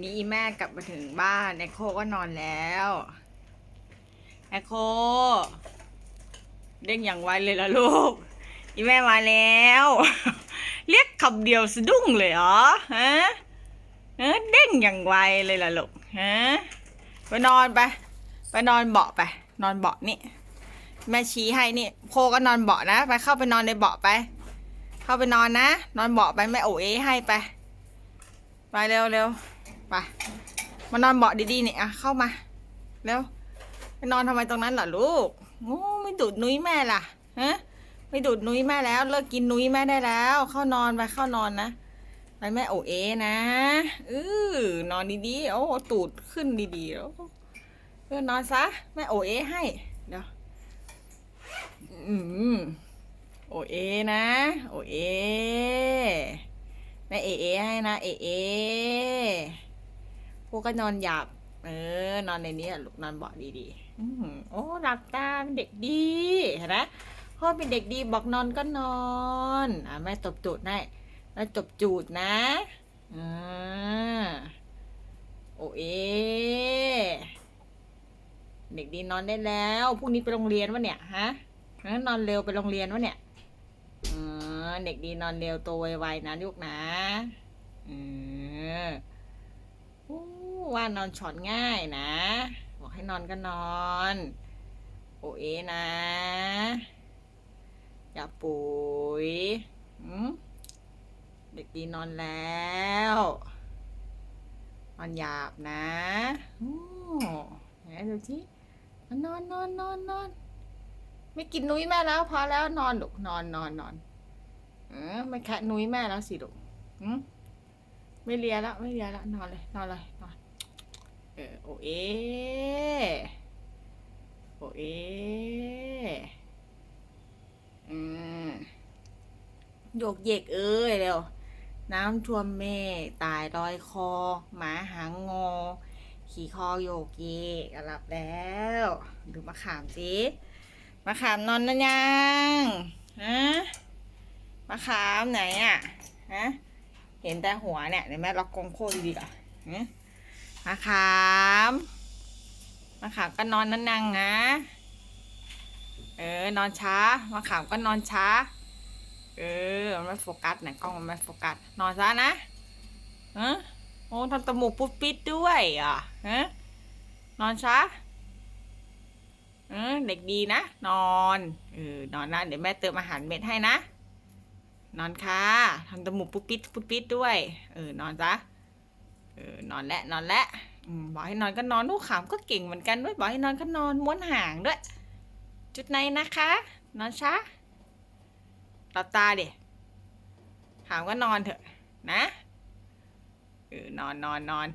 นี่อีแม่กลับมาถึงบ้านไอโคก็นอนแล้วไอโคเด้งอย่างไวเลยล่ะลูกอีแม่มาแล้ว เรียกคำเดียวสะดุ้งเลยเหรอฮะเออเด้งอย่างไวเลยล่ะลูกฮะไปนอนไปไปนอนเบาะไป นอนเบาะนี่แม่ชี้ให้นี่โคก็นอนเบาะนะไปเข้าไปนอนในเบาะไป เข้าไปนอนนะ นอนเบาะไปแม่โอเอให้ไป ไปเร็วเร็ว ไปมานอนเบาะดีๆเนี่ยอะเข้ามาเร็วไปนอนทำไมตรงนั้นล่ะลูกโอ้ไม่ดูดนุ้ยแม่ล่ะฮะไม่ดูดนุ้ยแม่แล้ว เลิกกินนุ้ยแม่ได้แล้ว เข้านอนไปเข้านอนนะไปแม่โอเอนะเออนอนดีๆโอ้ตูดขึ้นดีๆแล้วเออนอนซะแม่โอเอให้เดี๋ยวอืมโอเอนะ โอเอแม่เอเอให้นะเอเอ กก็นอนหยาบ เออ นอนในนี้ลูกนอนเบาะดีๆอื้อหือโอ้หลับตาเป็นเด็กดีเห็นไหมพ่อเป็นเด็กดีบอกนอนก็นอนอะแม่ตบจูดให้แม่ตบจูดนะอ่าโอเอเด็กดีนอนได้แล้วพรุ่งนี้ไปโรงเรียนวะเนี่ยฮะนอนเร็วไปโรงเรียนวะเนี่ยเด็กดีนอนเร็วโตไวๆนะลูกนะอออู้ว่านอนช็อตง่ายนะ บอกให้นอนก็นอน โอเอนะ อย่าปุ๋ยเด็กดีนอนแล้วนอนหยาบนะอู้ไหนดูที่นอนนอนนอนนอนไม่กินนุ้ยแม่แล้ว พอแล้วนอนลูกนอนนอนนอนเออไม่แคะนุ้ยแม่แล้วสิลูกไม่เลียแล้วไม่เลียแล้วนอนเลยนอนเลยนอน เออโอเอโอเออืมโยกเยกเอ้ยเร็วน้ำท่วมแม่ตายลอยคอ หมาหางงอ ขี่คอโยกเยกหลับแล้วดูมะขามสิมะขามนอนนะยังฮะมะขามไหนอะฮะเห็นแต่หัวเนี่ยเดี๋ยวแม่ล็อกกงโคดีๆก่อนฮะ มะขามมะขามก็นอนนั่นนังนะ เออนอนช้ามะขามก็นอนช้า เออมันไม่โฟกัสนะกล้องมันไม่โฟกัส นอนซะนะฮะโอ้ทำจมูกปุ๊บปิดด้วยอะฮะนอนช้าเออเด็กดีนะ นอนเออนอนนะเดี๋ยวแม่เติมอาหารเม็ดให้นะ นอนค่ะทำจมูกปุ๊บปิดปุ๊บปิดด้วย เออนอนจ้ะ เออนอนและนอนและบอกให้นอนก็นอนลูกขามก็เก่งเหมือนกันด้วยบอกให้นอนก็นอนม้วนหางด้วย จุดไหนนะคะ นอนช้าหลับตาเดี๋ยขามก็นอนเถอะนะเออนอนนอนนอน